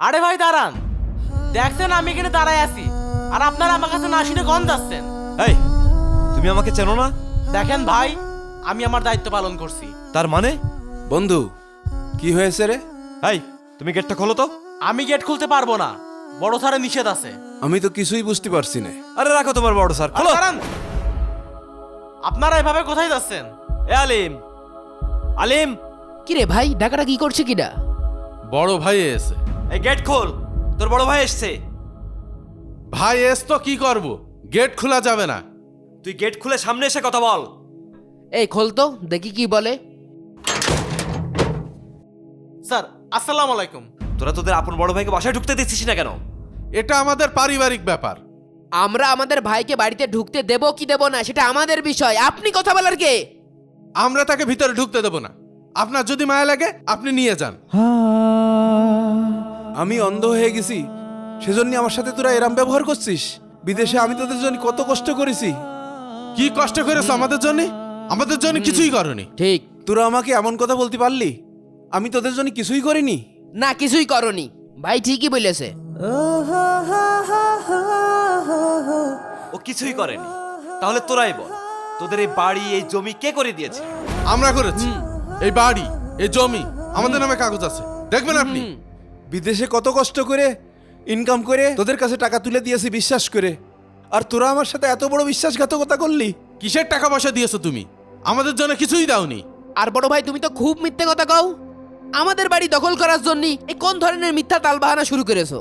আরে ভাই দাঁড়ান। দেখছেন আমি এখানে দাঁড়ায় আছি আর আপনারা আমার কাছে না শুনে গন্ধ যাচ্ছেন এই তুমি আমাকে চেনো না? দেখেন ভাই আমি আমার দায়িত্ব পালন করছি। তার মানে? বন্ধু কি হয়েছে রে? এই তুমি গেটটা খোলো তো। আমি গেট খুলতে পারব না বড় স্যারের নিষেধ আছে। আমি তো কিছুই বুঝতে পারছি না। আরে রাখো তোমার বড় স্যার আর খোলো দাঁড়ান। আপনারা এভাবে কোথায় যাচ্ছেন? এ আলিম আলিম। কিরে ভাই ডাকাটা কি করছে কিনা বড় ভাই এসে। এই গেট খোল তোর বড় ভাই এসছে। ভাই এস তো কি করব? গেট খোলা যাবে না। তুই গেট খুলে সামনে এসে কথা বল। এই খোল তো দেখি কি বলে। স্যার আসসালামু আলাইকুম। তোরা তোদের আপন বড় ভাইকে বাসায় ঢুকতে দিচ্ছিস না কেন? এটা আমাদের পারিবারিক ব্যাপার। আমরা আমাদের ভাইকে বাড়িতে ঢুকতে দেব কি দেব না সেটা আমাদের বিষয়। আপনি কথা বলার কে? আমরা তাকে ভিতরে ঢুকতে দেব না। আপনার যদি মায়া লাগে আপনি নিয়ে যান। আমি অন্ধ হয়ে গেছি। সেজন্য আমার সাথে তোরা এরাম ব্যবহার করছিস। বিদেশে আমি তোদের জন্য কত কষ্ট করেছি। কি কষ্ট করেছ আমাদের জন্য? আমাদের জন্য কিছুই করনি। ঠিক। তোরা আমাকে এমন কথা বলতে পারলি? আমি তোদের জন্য কিছুই করিনি? না কিছুই করনি। ভাই ঠিকই বলেছে। ও কিছুই করেনি। তাহলে তোরাই বল তোদের এই বাড়ি এই জমি কে করে দিয়েছে? আমরা করেছি। এই বাড়ি এই জমি আমাদের নামে কাগজ আছে। দেখবেন আপনি? বিদেশে কত কষ্ট করে ইনকাম করে তোদের কাছে টাকা তুলে দিয়েছি বিশ্বাস করে। আর তোরা আমার সাথে এত বড় বিশ্বাসঘাতকতা করলি? কিসের টাকা পয়সা দিয়েছ তুমি? আমাদের জন্য কিছুই দাওনি। আর বড় ভাই তুমি তো খুব মিথ্যে কথা কও। আমাদের বাড়ি দখল করার জন্য এই কোন ধরনের মিথ্যা তালবাহানা শুরু করেছ?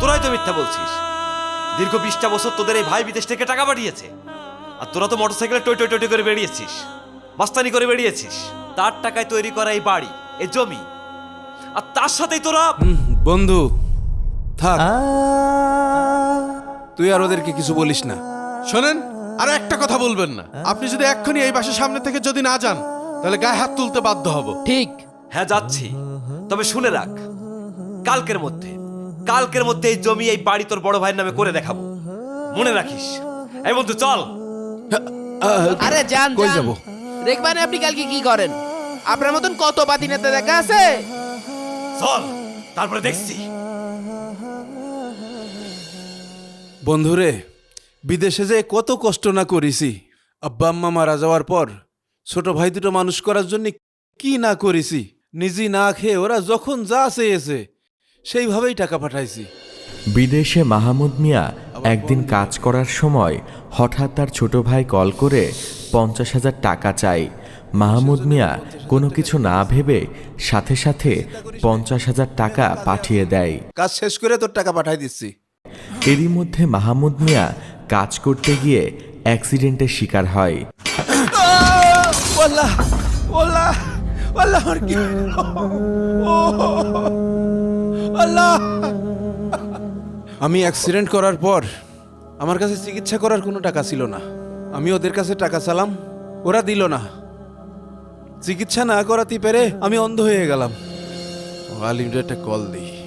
তোরাই তো মিথ্যা বলছিস। দীর্ঘ বিশটা বছর তোদের এই ভাই বিদেশ থেকে টাকা পাঠিয়েছে। আর তোরা তো মোটরসাইকেলে টই টই টই করে বেরিয়েছিস মাস্তানি করে বেরিয়েছিস তার টাকায় তৈরি করা এই বাড়ি এই জমি আর তার সাথেই তোরা বন্ধু থাক। তুই আর ওদেরকে কিছু বলিস না। শোনেন আর একটা কথা বলবেন না। আপনি যদি এক্ষুনি এই বাসার সামনে থেকে যদি না যান তাহলে গায়ে হাত তুলতে বাধ্য হব। ঠিক। হ্যাঁ যাচ্ছি। তবে শুনে রাখ কালকের মধ্যে কালকের মধ্যে এই জমি এই বাড়ি তোর বড় ভাইয়ের নামে করে দেখাবো। মনে রাখিস। এই বন্ধু চল। আরে যান কই যাব? দেখবেন আপনি কালকে কি করেন? আপনার মতন কত পাতি নেতা দেখা আছে? চল তারপরে দেখছি। বন্ধুরে বিদেশে যে কত কষ্ট না করেছি আব্বা আম্মা মারা যাওয়ার পর ছোট ভাই দুটো মানুষ করার জন্য কি না করেছি নিজে না খেয়ে ওরা যখন যা চেয়েছে সেইভাবেই টাকা পাঠাইছি। বিদেশে মাহমুদ মিয়া একদিন কাজ করার সময় হঠাৎ তার ছোট ভাই কল করে পঞ্চাশ হাজার টাকা চাই। মাহমুদ মিয়া কোনো কিছু না ভেবে সাথে সাথে পঞ্চাশ হাজার টাকা পাঠিয়ে দেয়। কাজ শেষ করে তোর টাকা পাঠাই দিচ্ছি। এরই মধ্যে মাহমুদ মিয়া কাজ করতে গিয়ে অ্যাক্সিডেন্টের শিকার হয়। আমি অ্যাক্সিডেন্ট করার পর আমার কাছে চিকিৎসা করার কোনো টাকা ছিল না। আমি ওদের কাছে টাকা চালাম ওরা দিল না। চিকিৎসা না করাতে পেরে আমি অন্ধ হয়ে গেলাম। আলিমটা একটা কল দিই।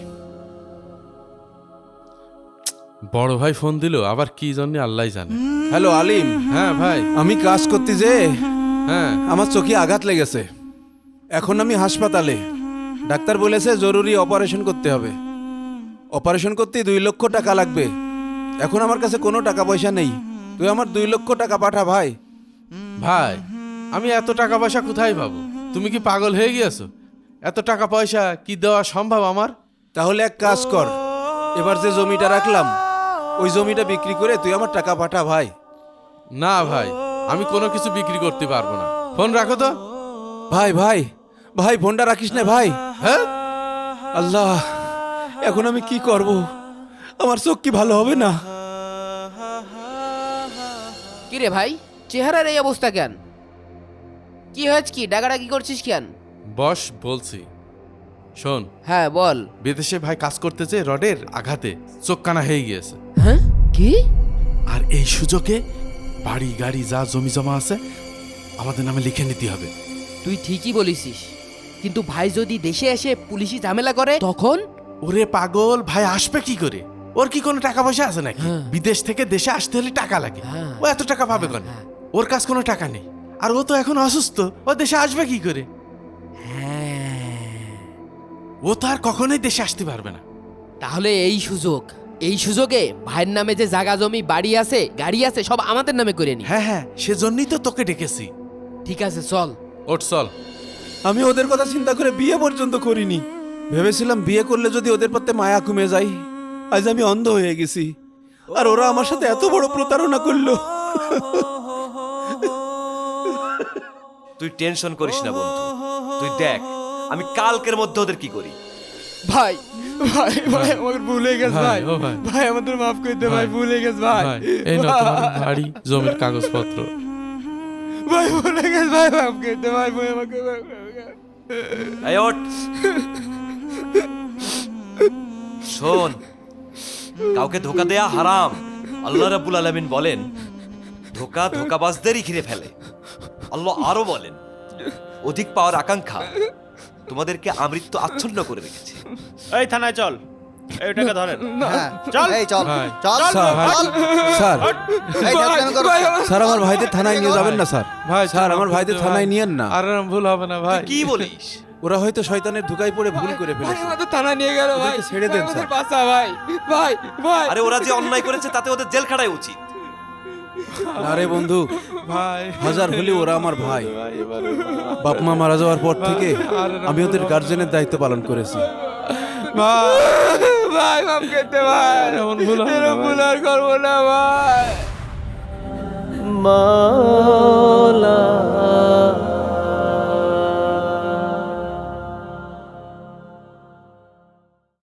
বড় ভাই ফোন দিল আবার কি জন্য আল্লাহ জানে। হ্যালো আলিম। হ্যাঁ ভাই। আমি কাজ করতে যে হ্যাঁ। আমার চোখে আঘাত লেগেছে। এখন আমি হাসপাতালে। ডাক্তার বলেছে জরুরি অপারেশন করতে হবে। অপারেশন করতে দুই লক্ষ টাকা লাগবে। এখন আমার কাছে কোনো টাকা পয়সা নেই। তুই আমার দুই লক্ষ টাকা পাঠা ভাই। ভাই আমি এত টাকা পয়সা কোথায় পাবো? তুমি কি পাগল হয়ে গিয়েছো? এত টাকা পয়সা কি দেওয়া সম্ভব আমার? তাহলে এক কাজ কর। এবার যে জমিটা রাখলাম ওই জমিটা বিক্রি করে তুই আমার টাকা পাঠা ভাই। না ভাই আমি কোনো কিছু বিক্রি করতে পারব না। ফোন রাখো তো। ভাই ভাই ভাই ফোনটা রাখিস না ভাই। হ্যাঁ? আল্লাহ এখন আমি কি করব? আমার চোখ কি ভালো হবে না? কিরে ভাই চেহারার এই অবস্থা কেন? কি হয়েছে কি? ডাকাটা কি করছিস কেন? বস বলছি। শোন। হ্যাঁ বল। বিদেশে ভাই কাজ করতেছে রডের আঘাতে। চোখ কানা হয়ে গিয়েছে। হ্যাঁ? কি? আর এই সুযোগে বাড়ি গাড়ি যা জমি জমা আছে আমাদের নামে লিখে নিতে হবে। তুই ঠিকই বলিসিস কিন্তু ভাই যদি দেশে এসে পুলিশি ঝামেলা করে তখন? ওরে পাগল ভাই আসবে কি করে? ওর কি কোনো টাকা পয়সা আছে নাকি? হ্যাঁ। বিদেশ থেকে দেশে আসতে হলে টাকা লাগে। হ্যাঁ। ও এত টাকা পাবে কেন? ওর কাছে কোনো টাকা নেই। আর ও তো এখন অসুস্থ। ও দেশে আসবে কি করে? হ্যাঁ। ও তো আর কখনোই দেশে আসতে পারবে না। তাহলে এই সুযোগ এই সুযোগে ভাইয়ের নামে যে জায়গা জমি বাড়ি আছে গাড়ি আছে সব আমাদের নামে করে নি। হ্যাঁ হ্যাঁ সেজন্যই তো তোকে ডেকেছি। ঠিক আছে চল। ওঠ চল। আমি ওদের কথা চিন্তা করে বিয়ে পর্যন্ত করিনি। ভেবেছিলাম বিয়ে করলে যদি ওদের প্রতি মায়া কমে যায় আজ আমি অন্ধ হয়ে গেছি। আর ওরা আমার সাথে এত বড় প্রতারণা করল। তুই টেনশন করিস না বন্ধু। তুই দেখ আমি কালকের মধ্যে ওদের কি করি? ভাই ভাই ভাই আমাকে ভুলে গেছে ভাই, ও ভাই। ভাই আমাদের মাফ করে দে ভাই ভুলে গেছে ভাই। ভাই এই না তোমার বাড়ি জমির কাগজপত্র। ভাই ভুলে গেছে ভাই মাফ করে দে ভাই ভাই আমাকে। এই ওঠ। শোন কাউকে ধোকা দেয়া হারাম। আল্লাহ রাব্বুল আলামিন বলেন ধোকা ধোকাবাজদেরই ঘিরে ফেলে। আল্লাহ আরও বলেন অধিক পাওয়ার আকাঙ্ক্ষা তোমাদেরকে আমৃত্য আচ্ছন্ন করে রেখেছে। এই থানায় চল। এই টাকা ধরেন। হ্যাঁ চল। এই চল ভাই। চল স্যার চল স্যার। এই দেখ করো। স্যার আমার ভাইদের থানায় নিয়ে যাবেন না স্যার। ভাই স্যার আমার ভাইদের থানায় নিয়েন না। আর ভুল হবে না ভাই। কি বলিস? ওরা হয়তো শয়তানের পড়ে ভুল করে ফেলেছে। আমাদের থানা নিয়ে গেল ভাই। ছেড়ে দেন, ভাই, স্যার। বাঁচা ভাই। ভাই ভাই। আরে ওরা যে অন্যায় করেছে তাতে ওদের জেল খাটাই উচিত। আরে বন্ধু ভাই। হাজার হলে ওরা আমার ভাই। বাপ মা মারা যাওয়ার পর থেকে আমি ওদের গার্জেনের দায়িত্ব পালন করেছি। ভাই। এরকম ভাই। ভুল আর করব না ভাই। মা